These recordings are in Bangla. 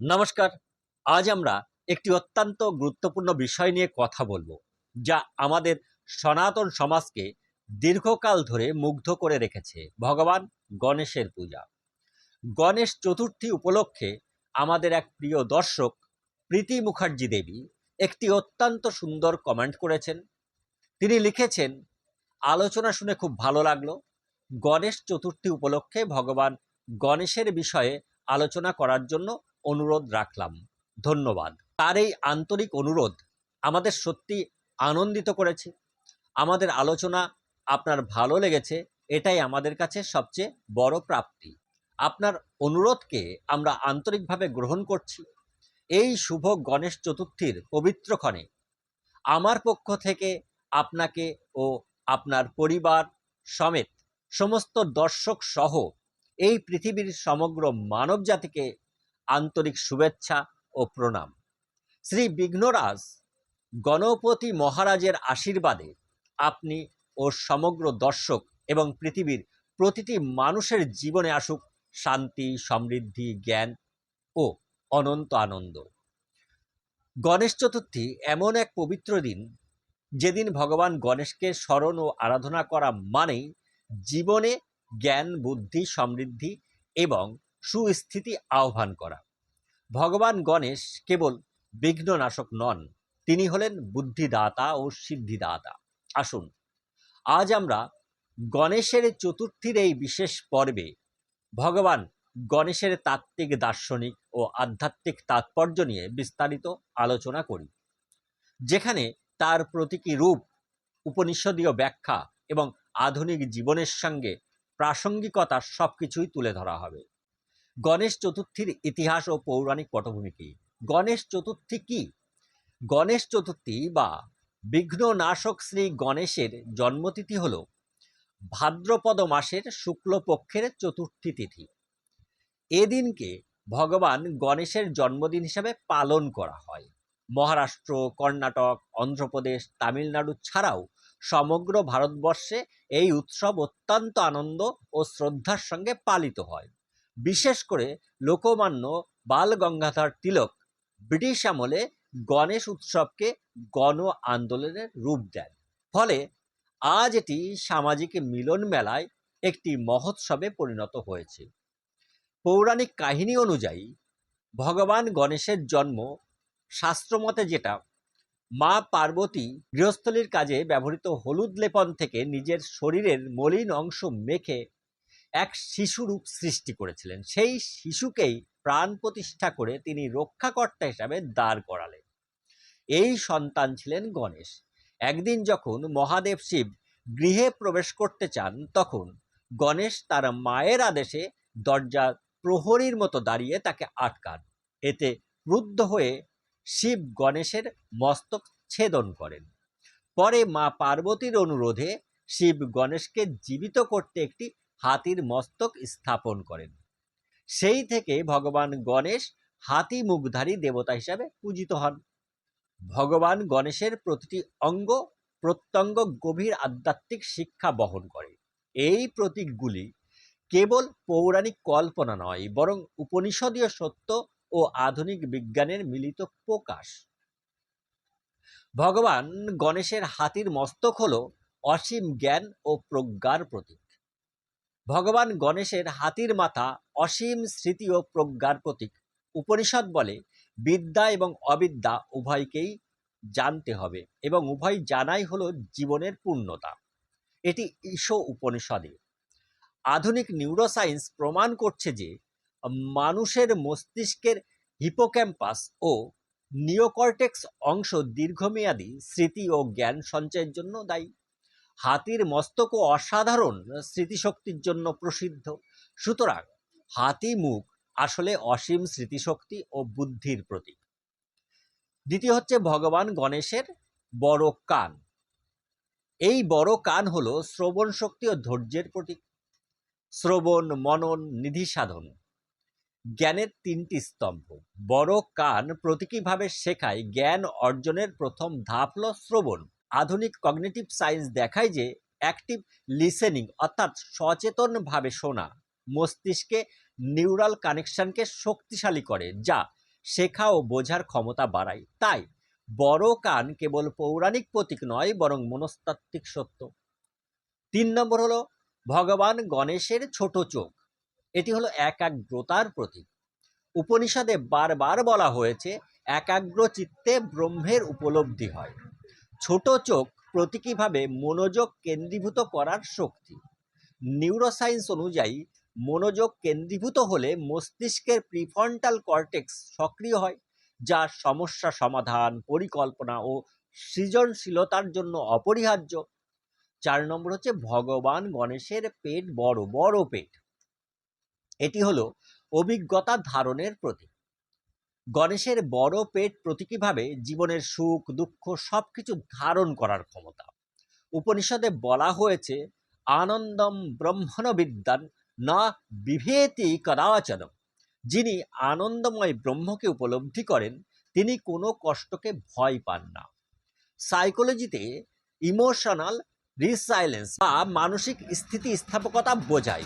নমস্কার। আজ আমরা একটি অত্যন্ত গুরুত্বপূর্ণ বিষয় নিয়ে কথা বলব, যা আমাদের সনাতন সমাজকে দীর্ঘকাল ধরে মুগ্ধ করে রেখেছে, ভগবান গণেশের পূজা। গণেশ চতুর্থী উপলক্ষে আমাদের এক প্রিয় দর্শক প্রীতি মুখার্জি দেবী একটি অত্যন্ত সুন্দর কমেন্ট করেছেন। তিনি লিখেছেন, আলোচনা শুনে খুব ভালো লাগল। গণেশ চতুর্থী উপলক্ষে ভগবান গণেশের বিষয়ে আলোচনা করার জন্য অনুরোধ রাখলাম। ধন্যবাদ। তার এই আন্তরিক অনুরোধ আমাদের সত্যি আনন্দিত করেছে। আমাদের আলোচনা আপনার ভালো লেগেছে, এটাই আমাদের কাছে সবচেয়ে বড় প্রাপ্তি। আপনার অনুরোধকে আমরা আন্তরিকভাবে গ্রহণ করছি। এই শুভ গণেশ চতুর্থীর পবিত্রক্ষণে আমার পক্ষ থেকে আপনাকে ও আপনার পরিবার সমেত সমস্ত দর্শক সহ এই পৃথিবীর সমগ্র মানব জাতিকে আন্তরিক শুভেচ্ছা ও প্রণাম। শ্রী বিঘ্নরাজ গণপতি মহারাজের আশীর্বাদে আপনি ও সমগ্র দর্শক এবং পৃথিবীর প্রতিটি মানুষের জীবনে আসুক শান্তি, সমৃদ্ধি, জ্ঞান ও অনন্ত আনন্দ। গণেশ চতুর্থী এমন এক পবিত্র দিন, যেদিন ভগবান গণেশকে স্মরণ ও আরাধনা করা মানেই জীবনে জ্ঞান, বুদ্ধি, সমৃদ্ধি এবং সুস্থিতি আহ্বান করা। ভগবান গণেশ কেবল বিঘ্ননাশক নন, তিনি হলেন বুদ্ধিদাতা ও সিদ্ধিদাতা। আসুন, আজ আমরা গণেশের চতুর্থীর এই বিশেষ পর্বে ভগবান গণেশের তাত্ত্বিক, দার্শনিক ও আধ্যাত্মিক তাৎপর্য নিয়ে বিস্তারিত আলোচনা করি, যেখানে তার প্রতীকী রূপ, উপনিষদীয় ব্যাখ্যা এবং আধুনিক জীবনের সঙ্গে প্রাসঙ্গিকতা সব কিছুই তুলে ধরা হবে। গণেশ চতুর্থীর ইতিহাস ও পৌরাণিক পটভূমি কি গণেশ চতুর্থী কি? গণেশ চতুর্থী বা বিঘ্ননাশক শ্রী গণেশের জন্মতিথি হল ভাদ্রপদ মাসের শুক্লপক্ষের চতুর্থী তিথি। এদিনকে ভগবান গণেশের জন্মদিন হিসাবে পালন করা হয়। মহারাষ্ট্র, কর্ণাটক, অন্ধ্রপ্রদেশ, তামিলনাড়ু ছাড়াও সমগ্র ভারতবর্ষে এই উৎসব অত্যন্ত আনন্দ ও শ্রদ্ধার সঙ্গে পালিত হয়। বিশেষ করে লোকমান্য বাল গঙ্গাধর তিলক ব্রিটিশ আমলে গণেশ উৎসবকে গণ আন্দোলনের রূপ দেন। ফলে আজ এটি সামাজিক মিলন মেলায় একটি মহোৎসবে পরিণত হয়েছে। পৌরাণিক কাহিনী অনুযায়ী, ভগবান গণেশের জন্ম শাস্ত্রমতে যেটা, মা পার্বতী গৃহস্থলীর কাজে ব্যবহৃত হলুদ লেপন থেকে নিজের শরীরের মলিন অংশ মেখে এক শিশুরূপ সৃষ্টি করেছিলেন। সেই শিশুকেই প্রাণ প্রতিষ্ঠা করে তিনি রক্ষাকর্তা হিসাবে দাঁড় করালেন। এই সন্তান ছিলেন গণেশ। একদিন যখন মহাদেব শিব গৃহে প্রবেশ করতে চান, তখন গণেশ তার মায়ের আদেশে দরজা প্রহরীর মতো দাঁড়িয়ে তাকে আটকান। এতে ক্রুদ্ধ হয়ে শিব গণেশের মস্তক ছেদন করেন। পরে মা পার্বতীর অনুরোধে শিব গণেশকে জীবিত করতে একটি হাতির মস্তক স্থাপন করেন। সেই থেকে ভগবান গণেশ হাতি মুখধারী দেবতা হিসাবে পূজিত হন। ভগবান গণেশের প্রতিটি অঙ্গ প্রত্যঙ্গ গভীর আধ্যাত্মিক শিক্ষা বহন করে। এই প্রতীকগুলি কেবল পৌরাণিক কল্পনা নয়, বরং উপনিষদীয় সত্য ও আধুনিক বিজ্ঞানের মিলিত প্রকাশ। ভগবান গণেশের হাতির মস্তক হল অসীম জ্ঞান ও প্রজ্ঞার প্রতীক। ভগবান গণেশের হাতির মাথা অসীম স্মৃতি ও প্রজ্ঞার প্রতীক। উপনিষদ বলে, বিদ্যা এবং অবিদ্যা উভয়কেই জানতে হবে এবং উভয় জানাই হলো জীবনের পূর্ণতা। এটি ঈশো উপনিষদে। আধুনিক নিউরোসায়েন্স প্রমাণ করছে যে, মানুষের মস্তিষ্কের হিপোক্যাম্পাস ও নিওকর্টেক্স অংশ দীর্ঘমেয়াদী স্মৃতি ও জ্ঞান সঞ্চয়ের জন্য দায়ী। হাতির মস্তকও অসাধারণ স্মৃতিশক্তির জন্য প্রসিদ্ধ। সুতরাং হাতি মুখ আসলে অসীম স্মৃতিশক্তি ও বুদ্ধির প্রতীক। দ্বিতীয় হচ্ছে ভগবান গণেশের বড় কান। এই বড় কান হলো শ্রবণ শক্তি ও ধৈর্যের প্রতীক। শ্রবণ, মনন, নিধি সাধন জ্ঞানের তিনটি স্তম্ভ। বড় কান প্রতীকীভাবে শেখায় জ্ঞান অর্জনের প্রথম ধাপ হল শ্রবণ। আধুনিক কগনেটিভ সায়েন্স দেখায় যে অ্যাক্টিভ লিসেনিং অর্থাৎ সচেতনভাবে শোনা মস্তিষ্কে নিউরাল কানেকশনকে শক্তিশালী করে, যা শেখা ও বোঝার ক্ষমতা বাড়ায়। তাই বড় কান কেবল পৌরাণিক প্রতীক নয়, বরং মনস্তাত্ত্বিক সত্য। তিন নম্বর হলো ভগবান গণেশের ছোট চোখ। এটি হলো একাগ্রতার প্রতীক। উপনিষদে বারবার বলা হয়েছে একাগ্র চিত্তে ব্রহ্মের উপলব্ধি হয়। ছোট চোখ প্রতীকীভাবে মনোযোগ কেন্দ্রীভূত করার শক্তি। নিউরোসায়েন্স অনুযায়ী, মনোযোগ কেন্দ্রীভূত হলে মস্তিষ্কের প্রিফ্রন্টাল কর্টেক্স সক্রিয় হয়, যা সমস্যা সমাধান, পরিকল্পনা ও সৃজনশীলতার জন্য অপরিহার্য। চার নম্বর হচ্ছে ভগবান গণেশের পেট বড় বড় পেট। এটি হলো অভিজ্ঞতা ধারণের প্রতীক। গণেশের বড় পেট প্রতীকীভাবে জীবনের সুখ, দুঃখ সবকিছু ধারণ করার ক্ষমতা। উপনিষদে বলা হয়েছে, আনন্দম ব্রহ্মণ বিদ্যান, না বিভেতি কদাচন যিনি আনন্দময় ব্রহ্মকে উপলব্ধি করেন, তিনি কোনো কষ্টকে ভয় পান না। সাইকোলজিতে ইমোশনাল রিসাইলেন্স বা মানসিক স্থিতিস্থাপকতা বোঝায়।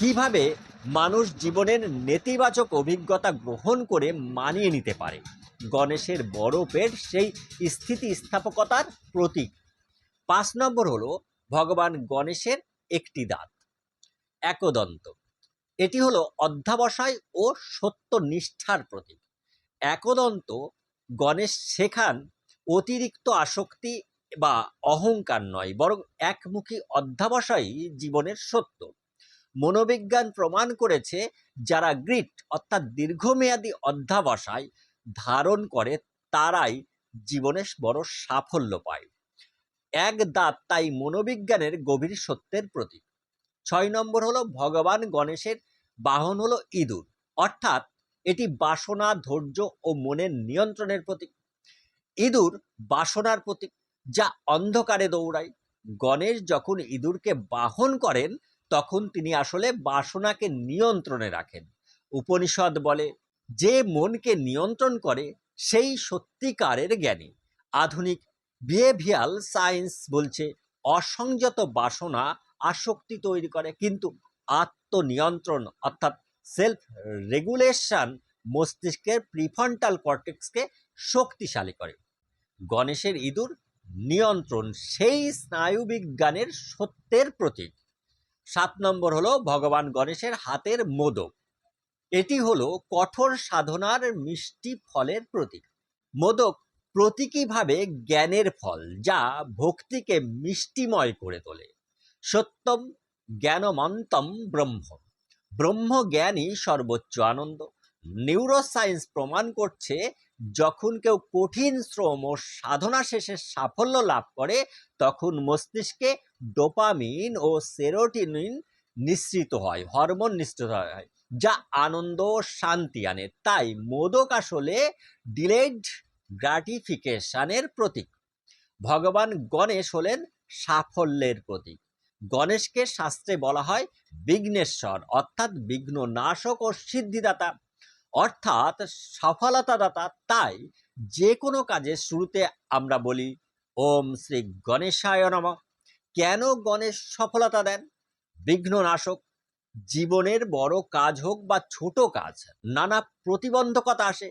কীভাবে মানুষ জীবনের নেতিবাচক অভিজ্ঞতা গ্রহণ করে মানিয়ে নিতে পারে? গণেশের বড় পেট সেই স্থিতিস্থাপকতার প্রতীক। পাঁচ নম্বর হল ভগবান গণেশের একটি দাঁত। একদন্ত। এটি হলো অধ্যাবসায় ও সত্য নিষ্ঠার প্রতীক। একদন্ত গণেশ শেখান অতিরিক্ত আসক্তি বা অহংকার নয়, বরং একমুখী অধ্যাবসায়ই জীবনের সত্য। মনোবিজ্ঞান প্রমাণ করেছে যারা গ্রিট, অর্থাৎ দীর্ঘমেয়াদী অধ্যাবসায় ধারণ করে, তারাই জীবনে বড় সাফল্য পায়। এক দাঁত তাই মনোবিজ্ঞানের গভীর সত্যের প্রতীক। ছয় নম্বর হলো ভগবান গণেশের বাহন হলো ইঁদুর, অর্থাৎ এটি বাসনা, ধৈর্য ও মনের নিয়ন্ত্রণের প্রতীক। ইঁদুর বাসনার প্রতীক যা অন্ধকারে দৌড়ায়। গণেশ যখন ইঁদুরকে বাহন করেন তখন তিনি আসলে বাসনাকে নিয়ন্ত্রণে রাখেন। উপনিষদ বলে, যে মনকে নিয়ন্ত্রণ করে, সেই সত্যিকারের জ্ঞানী। আধুনিক বিহেভিয়াল সায়েন্স বলছে, অসংযত বাসনা আসক্তি তৈরি করে, কিন্তু আত্মনিয়ন্ত্রণ অর্থাৎ সেলফ রেগুলেশন মস্তিষ্কের প্রিফন্টাল কর্টেক্সকে শক্তিশালী করে। গণেশের ইঁদুর নিয়ন্ত্রণ, সেই স্নায়ুবিজ্ঞানের সত্যের প্রতীক। সাত নম্বর হলো ভগবান গণেশের হাতের মোদক। এটি হলো কঠোর সাধনার মিষ্টি ফলের প্রতীক। মোদক প্রতীকীভাবে জ্ঞানের ফল, যা ভক্তিকে মিষ্টিময় করে তোলে। সত্যম জ্ঞানমন্তম ব্রহ্ম। ব্রহ্ম জ্ঞানই সর্বোচ্চ আনন্দ। নিউরোসায়েন্স প্রমাণ করছে যখন কেউ কঠিন শ্রম ও সাধনা শেষে সাফল্য লাভ করে, তখন মস্তিষ্কে ডোপামিন ও সেরোটিনিন নিঃসৃত হয়, হরমোন নিঃসৃত হয়, যা আনন্দ শান্তি আনে। তাই মোদক আসলে ডিলেড গ্রাটিফিকেশনের প্রতীক। ভগবান গণেশ হলেন সাফল্যের প্রতীক। গণেশকে শাস্ত্রে বলা হয় বিঘ্নেশ্বর, অর্থাৎ বিঘ্ন নাশক ও সিদ্ধিদাতা। অর্থাৎ সফলতাদাতা তাই যে কোনো কাজের শুরুতে আমরা বলি, ওম শ্রী গণেশায় নম। কেন গণেশ সফলতা দেন? বিঘ্ন নাশক জীবনের বড় কাজ হোক বা ছোট কাজ, নানা প্রতিবন্ধকতা আসে।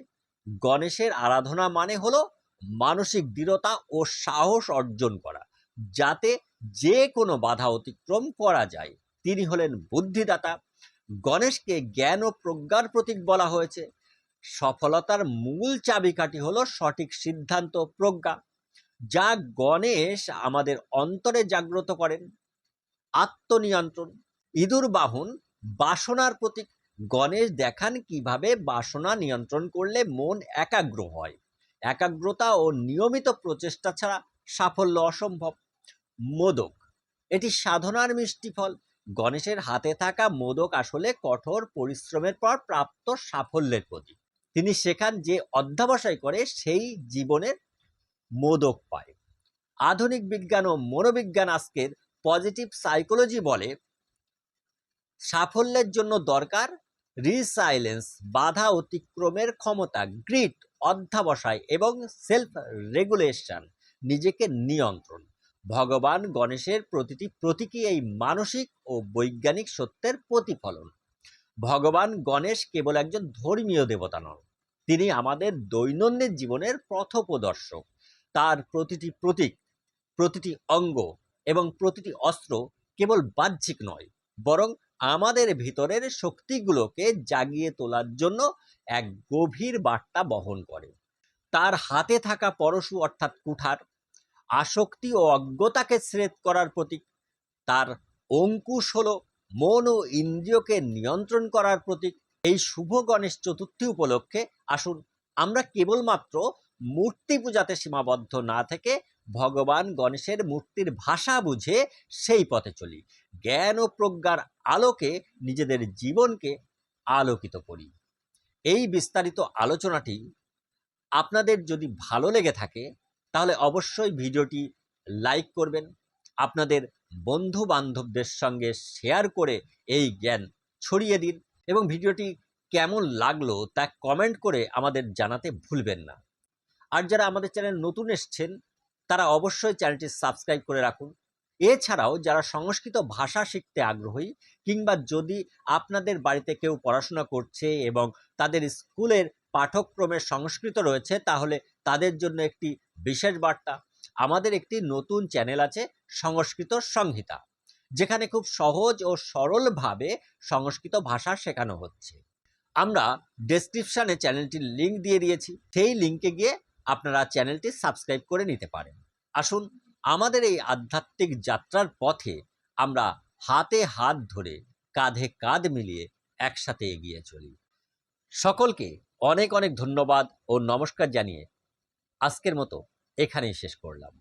গণেশের আরাধনা মানে হলো মানসিক দৃঢ়তা ও সাহস অর্জন করা, যাতে যে কোনো বাধা অতিক্রম করা যায়। তিনি হলেন বুদ্ধিদাতা গণেশকে জ্ঞান ও প্রজ্ঞার প্রতীক বলা হয়েছে। সফলতার মূল চাবিকাঠি হলো সঠিক সিদ্ধান্ত প্রজ্ঞা, যা গণেশ আমাদের অন্তরে জাগ্রত করেন। আত্মনিয়ন্ত্রণ, ইঁদুর বাহন, বাসনার প্রতীক। গণেশ দেখান কীভাবে বাসনা নিয়ন্ত্রণ করলে মন একাগ্র হয়। একাগ্রতা ও নিয়মিত প্রচেষ্টা ছাড়া সাফল্য অসম্ভব। মোদক, এটি সাধনার মিষ্টি ফল। গণেশের হাতে থাকা মোদক আসলে কঠোর পরিশ্রমের পর প্রাপ্ত সাফল্যের প্রতীক। তিনি শেখান যে অধ্যাবসায় করে সেই জীবনের মোদক পায়। আধুনিক বিজ্ঞান ও মনোবিজ্ঞান আজকের পজিটিভ সাইকোলজি বলে, সাফল্যের জন্য দরকার রিসাইলেন্স, বাধা অতিক্রমের ক্ষমতা, গ্রিট, অধ্যাবসায় এবং সেলফ রেগুলেশন, নিজেকে নিয়ন্ত্রণ। ভগবান গণেশের প্রতিটি প্রতীকী এই মানসিক ও বৈজ্ঞানিক সত্যের প্রতিফলন। ভগবান গণেশ কেবল একজন ধর্মীয় দেবতা নন, তিনি আমাদের দৈনন্দিন জীবনের পথপ্রদর্শক। তার প্রতিটি প্রতীক, প্রতিটি অঙ্গ এবং প্রতিটি অস্ত্র কেবল বাহ্যিক নয়, বরং আমাদের ভিতরের শক্তিগুলোকে জাগিয়ে তোলার জন্য এক গভীর বার্তা বহন করে। তার হাতে থাকা পরশু অর্থাৎ কুঠার আসক্তি ও অজ্ঞতাকে শ্রেত করার প্রতীক। তার অঙ্কুশ হলো মন ও ইন্দ্রিয়কে নিয়ন্ত্রণ করার প্রতীক। এই শুভ গণেশ চতুর্থী উপলক্ষে আসুন আমরা কেবলমাত্র মূর্তি পূজাতে সীমাবদ্ধ না থেকে ভগবান গণেশের মূর্তির ভাষা বুঝে সেই পথে চলি। জ্ঞান ও প্রজ্ঞার আলোকে নিজেদের জীবনকে আলোকিত করি। এই বিস্তারিত আলোচনাটি আপনাদের যদি ভালো লেগে থাকে তাহলে অবশ্যই ভিডিওটি লাইক করবেন। আপনাদের বন্ধু বান্ধবদের সঙ্গে শেয়ার করে এই জ্ঞান ছড়িয়ে দিন এবং ভিডিওটি কেমন লাগল তা কমেন্ট করে আমাদের জানাতে ভুলবেন না। আর যারা আমাদের চ্যানেল নতুন এসছেন, তারা অবশ্যই চ্যানেলটি সাবস্ক্রাইব করে রাখুন। এছাড়াও যারা সংস্কৃত ভাষা শিখতে আগ্রহী কিংবা যদি আপনাদের বাড়িতে কেউ পড়াশোনা করছে এবং তাদের স্কুলের পাঠ্যক্রমে সংস্কৃত রয়েছে, তাহলে তাদের জন্য একটি বিশেষ বার্তা, আমাদের একটি নতুন চ্যানেল আছে সংস্কৃত সংহিতা, যেখানে খুব সহজ ও সরলভাবে সংস্কৃত ভাষা শেখানো হচ্ছে। আমরা ডেসক্রিপশনে চ্যানেলটির লিংক দিয়ে দিয়েছি, সেই লিংকে গিয়ে আপনারা চ্যানেলটি সাবস্ক্রাইব করে নিতে পারেন। আসুন, আমাদের এই আধ্যাত্মিক যাত্রার পথে আমরা হাতে হাত ধরে, কাঁধে কাঁধ মিলিয়ে একসাথে এগিয়ে চলি। সকলকে অনেক অনেক ধন্যবাদ ও নমস্কার জানিয়ে আজকের মতো এখানেই শেষ করলাম।